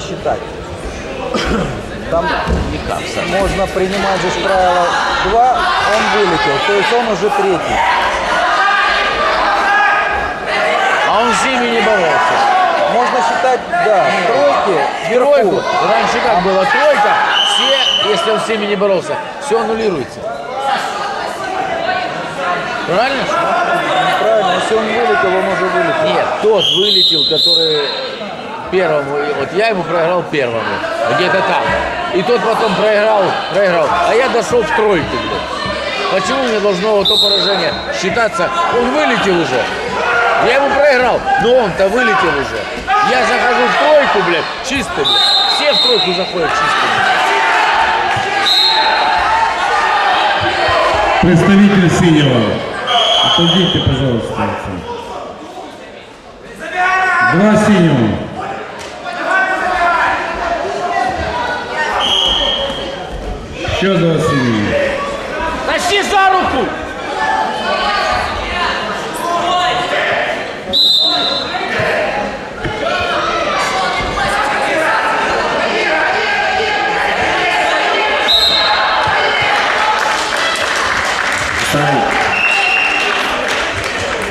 считать. Там можно принимать же правило 2, он вылетел, то есть он уже третий. А он с ними не боролся. Можно считать, да, тройки Тройку. вверху. Раньше как было? Тройка. Все, если он с ними не боролся, все аннулируется. Правильно? Правильно, если он вылетел, он уже вылетел. Нет, тот вылетел, который первому, вот я ему проиграл первому, где-то там. И тот потом проиграл, проиграл, а я дошел в тройку, блядь. Почему мне должно вот то поражение считаться? Он вылетел уже. Я ему проиграл, но он-то вылетел уже. Я захожу в тройку, блядь, чисто, блядь. Все в тройку заходят чисто. Представитель синего. Отойдите, пожалуйста. Два синего. Еще два синего. Тащи за руку!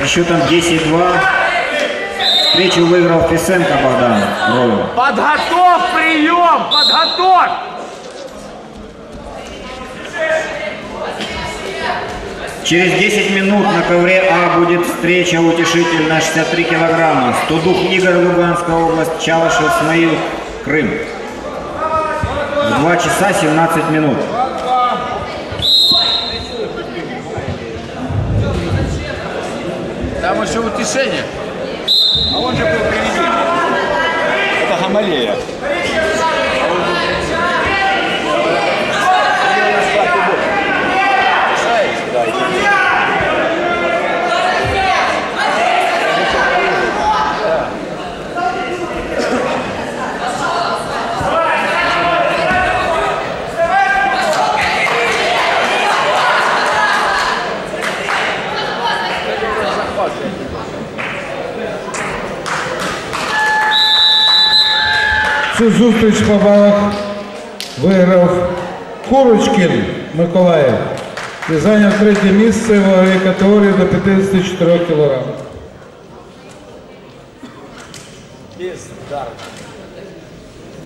Счетом 10-2. Встречу выиграл Фисенко Богдан. Подготовь прием! Подготовь! Через 10 минут на ковре А будет встреча утешитель на 63 килограмма. Студух Игорь, Луганская область, Чалышев, Смаил, Крым. В 2 часа 17 минут. Там еще утешение. Это Гамалея. Цю зустріч по балах виграв Курочкін Миколаїв і зайняв третє місце в ваговій категорії до 54 кг. Без дарка.